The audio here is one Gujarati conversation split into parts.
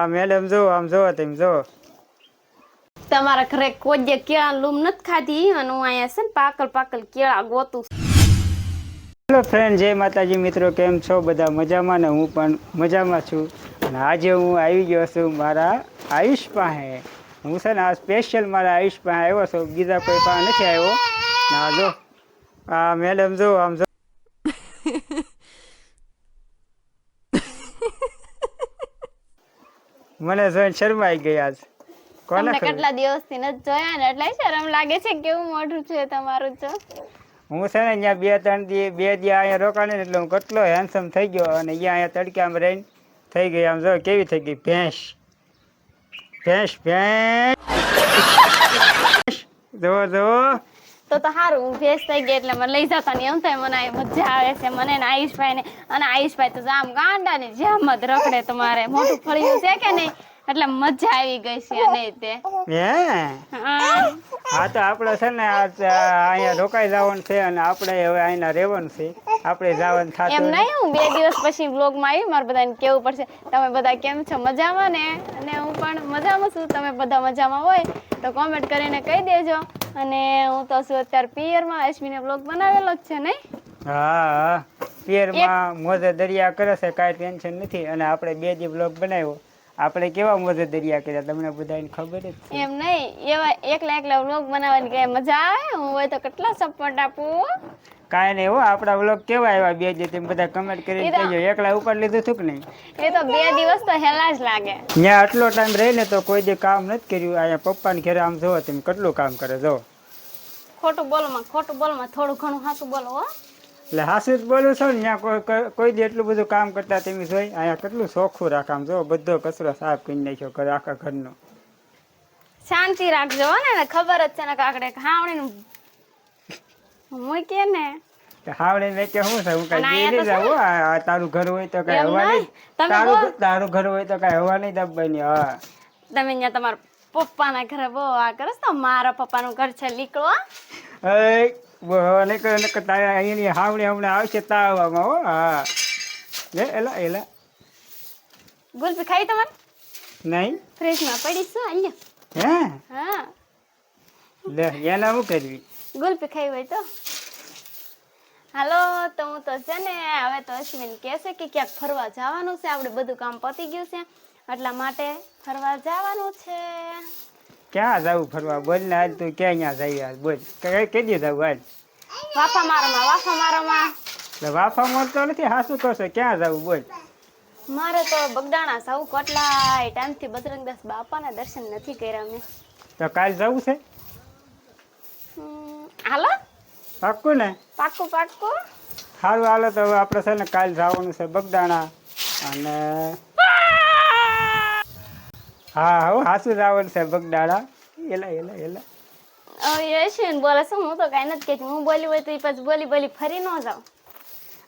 આ મેડમ જો આમ જો તેમ જો. તમારા ઘરે કોઈ કેળા લૂમ નથી ખાધી અને હું અહીંયા છે ને પાકલ પાકલ કેળા ગોતું હેલો ફ્રેન્ડ જય માતાજી મિત્રો કેમ છો? બધા મજામાં ને હું પણ મજામાં છું. અને આજે હું આવી ગયો છું મારા આયુષ પાસે. હું છે ને આ સ્પેશિયલ મારા આયુષ પાસે આવ્યો છું. બીજા કોઈ પાસે નથી આવ્યો. ના જો. આ મેડમ જો આમ જો. મને જોઈને શરમાઈ ગઈ આજ કોને કેટલા દિવસથી નથી જોયા ને એટલે શરમ લાગે છે કેવું મોઢું છે તમારું તો. હું છે ને અહીંયા બે ત્રણ દી બે દી અહીંયા રોકાણે એટલે હું કેટલો હેન્ડસમ થઈ ગયો અને અહીંયા અહીંયા તડકામાં રહીને થઈ ગઈ. આમ જો કેવી થઈ ગઈ. ભેંસ. ભેંસ ભેંસ. જુઓ જુઓ. તો તો સારું હું ભેસ થઈ ગઈ એટલે મને લઈ જતા ને એમ થાય મને મજા આવે છે મને ને આયુષભાઈ ને અને આયુષભાઈ તો આમ ગાંડા ને જેમ જ રખડે તમારે મોટું ફળિયું છે કે નહીં? એટલે મજા આવી ગઈ છે અને તે. હા? તો આપણે છે ને અહીંયા રોકાઈ જવાનું છે અને આપણે હવે અહીંયા રહેવાનું છે. આપણે જવાનું એમ નહીં હું બે દિવસ પછી બ્લોગમાં આવી મારે બધાને કેવું પડશે. તમે બધા કેમ છો? મજામાં ને? અને હું પણ મજામાં છું. તમે બધા મજામાં હોય તો કોમેન્ટ કરીને કહી દેજો. અને હું તો છું અત્યારે પિયરમાં અશ્વિને બ્લોગ બનાવેલો જ છે નહીં? હા હા. પિયરમાં મોજે દરિયા કરે છે કાંઈ ટેન્શન નથી. અને આપણે બે જે બ્લોગ બનાવ્યો. આપણે કેવા મોજે દરિયા કર્યા તમને બધાને ખબર જ છે. એમ નહીં એવા એકલા એકલા બ્લોગ બનાવવાની કઈ મજા આવે? હું હોય તો કેટલા સપોર્ટ આપું કાંઈ નહીં હો આપણા વ્લોગ કેવા આવ્યા બે જે તેમ બધા કમેન્ટ કરીને કહેજો એકલા ઉપર લીધું હતું કે નહીં? એ તો બે દિવસ તો હેલા જ લાગે. ત્યાં આટલો ટાઈમ રહીને તો કોઈ જે કામ નથી કર્યું અહીંયા પપ્પાને ઘરે આમ જોવો તેમ કેટલું કામ કરે જો. ખોટું બોલમાં ખોટું બોલમાં થોડું ઘણું સાચું બોલો હો. એટલે હાસુ જ બોલું છું ને ત્યાં કોઈ કોઈ- કોઈ એટલું બધું કામ કરતા તમે જોઈ અહીંયા કેટલું ચોખ્ખું રાખે આમ જો બધો કચરો સાફ કરી નાખ્યો ઘર આખા ઘરનો. શાંતિ રાખજો ને ખબર જ છે ને કાકડે હાવણી કે ને? હાવડે મેં કે શું છે? હું કઈ નહીં આ તારું ઘર હોય તો કઈ હવા નહીં. તારું તારું ઘર હોય તો કઈ હવા નહીં દબવાની હા. તમે અહીંયા તમારા પપ્પાના ઘરે બહુ આ કરો તો મારા પપ્પાનું ઘર છે લીકડો એ બહુ નકર કે તારે અહીંની હાવડે હમણે આવશે તાવામાં હો હા. લે એલા એલા. ગુલ્ફી ખાઈ તમારે? નહીં. ફ્રીજમાં પડી શું અહીંયા. હે? હા. લે એના શું કરવી? ગુલ્ફી ખાઈ હોય તો. હાલો તો હું તો છે ને હવે તો અશ્વિન કહેશે કે ક્યાંક ફરવા જવાનું છે. આપણે બધું કામ પતી ગયું છે. એટલા માટે ફરવા જવાનું છે. ક્યાં જવું ફરવા? બોલ ને આજ તું ક્યાં અહીંયા જઈ આજ બોલ. કેદી જવું આજ વાફા મારોમાં વાફા મારોમાં. એટલે વાફા મળતો નથી હાસું કરશો? ક્યાં જવું? બોલ. મારે તો બગડાણા સૌ કેટલાય. ટાઈમથી બજરંગદાસ બાપાના દર્શન નથી કર્યા મેં. તો કાલ જવું છે? હાલો. પાક્કું ને? પાક્કું પાક્કું. સારું હાલો તો હવે આપણે છે ને કાલ જવાનું છે બગદાણા અને હા હો હાસું જવાનું છે બગદાણા. એલા એલા એલા. યશવિન બોલે છે હું તો કાંઈ નથી કહેતી. હું બોલી હોય તો એ પછી બોલી બોલી ફરી ન જાઉં.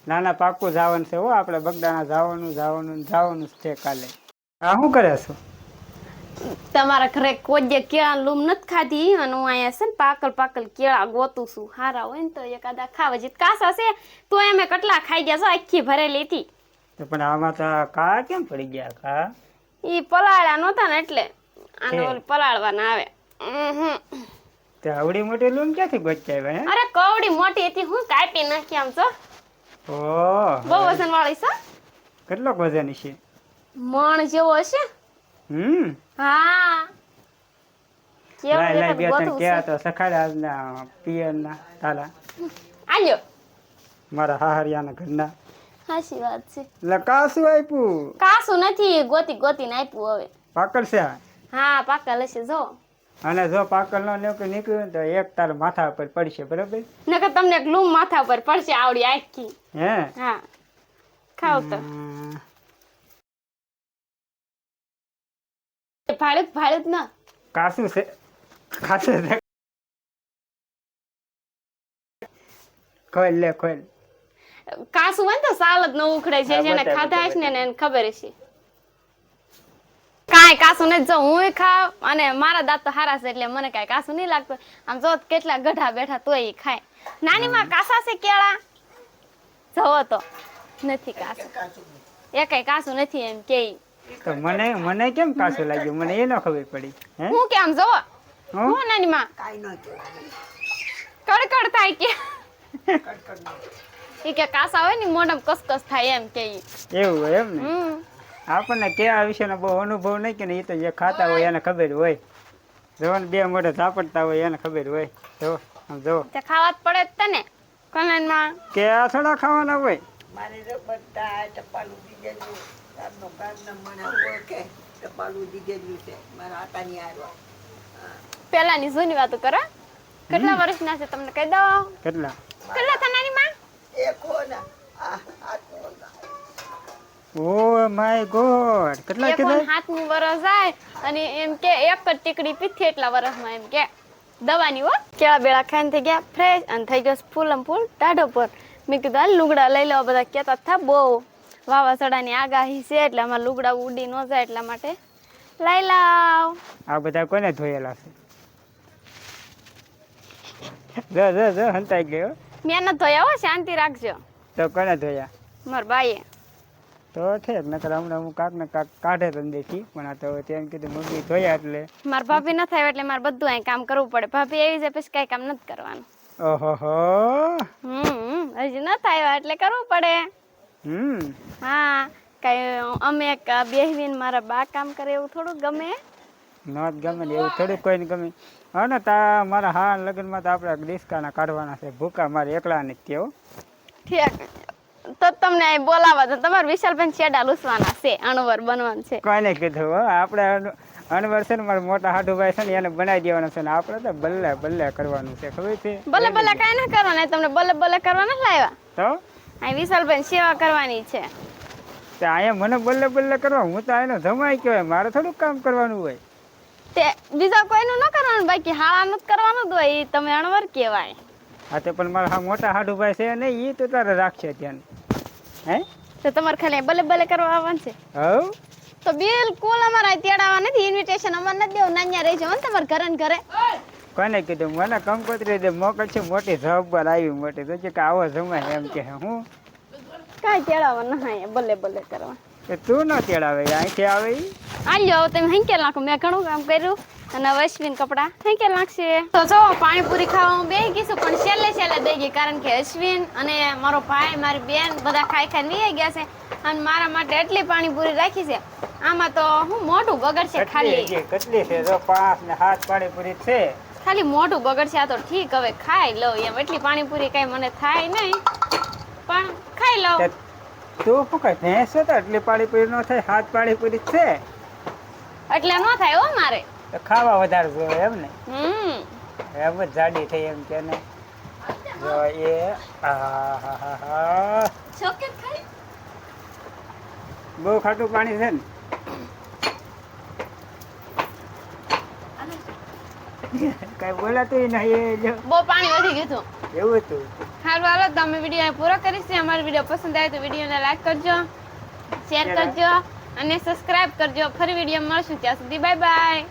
ના ના પાક્કું જવાનું છે હો આપણે બગદાણા જવાનું જવાનું જવાનું છે કાલે. હા શું કરે છો? તમારા ઘરે કોઈ કેળા લૂમ નથી ખાધી અને હું અહીંયા છે ને પાકલ પાકલ કેળા ગોતું છું. હારા હોય ને તો એકાદા ખાવા જે કાસા છે તો અમે કેટલા ખાઈ ગયા છો આખી ભરેલી હતી. પણ આમાં તો કા કેમ પડી ગયા કા? એ પલાળ્યા નહોતા ને એટલે આને. પલાળવાના આવે. તે આવડી મોટી લૂમ ક્યાંથી ગોચાવ્યા અરે કવડી મોટી હતી હું કાપી નાખી આમ છો. બહુ વજન વાળી છે. કેટલો વજન છે મણ જેવો હશે. હમ. હા. લાય લાય બે ત્રણ ગોતવું તો સખાડા પિયરના તાલા. આલ્યો. મારા હાહરિયાના ઘરના. હાચી વાત છે. એટલે કાશું આપ્યું કાસું નથી ગોતી ને આપ્યું હવે. પાકળ છે હા પાકા લેશે જો. અને જો પાકળ નો નીકળ્યું નીકળ્યું તો એક તાર માથા ઉપર પડશે બરાબર? નકર તમને એક લૂમ માથા ઉપર પડશે આવડી આખી. હે? હા. ખાવ તો. ભાડું ભાડું ના છે? કાશું છે? ખોલ લે ખોલ. કાસું હોય ને તો સાલ જ ન ઉખડે છે જેને ખાધા હશે ને એને ખબર હશે. કાંઈ કાસું નથી જો હું ખાવ અને મારા દાંત તો હારા છે એટલે મને કાંઈ કાસું નહીં લાગતું. આમ જો કેટલા ગઢા બેઠા તોય ખાય. નાની માં કાસા છે કેળા? જવો તો. નથી કાસું. એ કઈ કાસું નથી એમ કે. તો મને મને કેમ કાસું લાગ્યું? મને એ ન ખબર પડી હે? હું કેમ? જો હું? નાની માં કાઈ ન કડકડ થાય કે. એ કે કાસા હોય ને મોઢમ કસકસ થાય એમ કે એવું હોય એમ ને? હમ. આપણને કેવા વિશેનો બહુ અનુભવ નહીં કે ને એ તો જે ખાતા હોય એને ખબર હોય. જો ને બે મોઢે ઝાપડતા હોય એને ખબર હોય. જો આમ જો તે ખાવા જ પડે જ તને કલનમાં. કે આ થોડા ખાવાના હોય? મારે તો બધા ઉડી દીધેલું તારનો કારના મને ઓળખે? ટપાલું દીધેલું છે મારા આતાની આરવા પેલાની જૂની વાતો કરો. કેટલા વર્ષના છે તમને કહી દો? કેટલા? કેટલા થા નાની માં? એક હો ને. આ હાથનો ઓ માય ગોડ. કેટલા એક કીધા? હાથનું વરસ જાય અને એમ કે એક જ ટીકડી પીથી એટલા વરસમાં એમ કે. દવાની હો. કેળા બેળા ખાઈને થઈ ગયા ફ્રેશ અને થઈ ગયો ફૂલ આમ ફૂલ ટાઢો પર. મેં કીધું લુગડા લઈ લેવા બધા કહેતા થા બહુ. વાવાઝોડાની આગાહી છે એટલે અમારે લુગડા ઉડી ન જાય એટલા માટે. લઈ લાવ. આ બધા કોને ધોયેલા છે? જો જો જો હંતાઈ ગયો મેં ન ધોયા હો શાંતિ રાખજો. તો કોને ધોયા? મારા બાઈએ તો ઠેક નકર હમણાં હું કાક ને કાક કાઢે તો દેખી પણ આ તો તેમ કીધું મમ્મી ધોયા એટલે. મારા ભાભી ન થાય એટલે મારે બધું અહીં કામ કરવું પડે. ભાભી એવી છે પછી કઈ કામ નથી કરવાનું. ઓહો હો હમ હજી ન થાય એટલે કરવું પડે. હમ. હા કઈ અમે બેહવીને મારા બા કામ કરે એવું થોડું ગમે? નોત ગમે ને એવું થોડુંક કોઈને ગમે. હા ને તા મારા હા લગ્નમાં તો આપણે ડિસ્કાના કાઢવાના છે. ભૂકા મારે એકલા ને કેવો ઠીક. તો તમને અહીં બોલાવા તો તમારે વિશાલબેન છેડા લૂસવાના છે અણવર બનવાનું છે. કોઈને કીધું હો આપણે અણવર અનવર છે ને મારા મોટા હાડુભાઈ છે ને એને બનાવી દેવાનું છે ને આપણે તો બલ્લે બલ્લે કરવાનું છે. ખબર છે? ભલે ભલે કાંઈ ના કરવાના તમને ભલે બલ્લે કરવાના લાવ્યા? તો? અહીં વિશાલભાઈ સેવા કરવાની છે. તે અહીંયા મને બલ્લે બલ્લે કરવા હું તો એનો ધમાઈ કહેવાય મારે થોડુંક કામ કરવાનું હોય. તે બીજા કોઈનું ન કરવાનું બાકી હાળાનું જ કરવાનું જ હોય એ તમે અણવર કહેવાય. હા તે પણ મારા હા મોટા હાડુભાઈ છે નહીં એ તો તારે રાખશે ધ્યાન. હે? તો તમારે ખાલી ભલે બલ્લે કરવા આવવાનું છે? હવ તો બિલકુલ અમારા અહીં તેડાવા નથી ઇન્વિટેશન અમારે નથી દેવું નાન્યા રહેજો ને તમારે ઘરે ને ઘરે. કોને કીધું? મને કંકોત્રી દે મોકલ છે મોટી જવાબદાર આવી મોટી. તો કે આવો જમાય એમ કે હું? કાંઈ તેડાવા ના ભલે ભલે કરવા. કે તું ન તેડાવે અહીંથી આવે આલ્યો તમે હંકેલ નાખો. મેં ઘણું કામ કર્યું. અને અશ્વિન કપડા હંકેલ લાગશે તો જો પાણીપુરી ખાવા હું બે ગઈ પણ છેલ્લે છેલ્લે દઈ ગઈ. કારણ કે અશ્વિન અને મારો ભાઈ મારી બેન બધા ખાઈ ખાઈ વી ગયા છે. અને મારા માટે એટલી પાણીપુરી રાખી છે. આમાં તો હું મોઢું બગડશે ખાલી. કેટલી છે. જો પાંચ ને હાથ પાણીપુરી છે ખાલી મોઢું બગડશે આ તો ઠીક હવે ખાઈ લઉં એમ. એટલી પાણીપુરી કઈ મને થાય નહીં. પણ ખાઈ લઉં. તું કઈ ભેંસ છે તો એટલી પાણીપુરી ન થાય હાથ પાણીપુરી છે. એટલે ન થાય હો મારે. તો ખાવા વધારે જોઈએ એમ ને? હમ. એમ જ જાડી થઈ એમ કે ને? જો એ હા ચોકે ખાઈ. બહુ ખાટું પાણી છે ને? કઈ બોલાતું નહીં એ બહુ પાણી વધી ગયું હતું. એવું હતું. સારું હાલો તમે વીડિયો પૂરો કરીશ. અમારો વીડિયો પસંદ આવે તો વિડીયોને લાઈક કરજો શેર કરજો અને સબસ્ક્રાઇબ કરજો. ફરી વીડિયો મળશું ત્યાં સુધી. Bye bye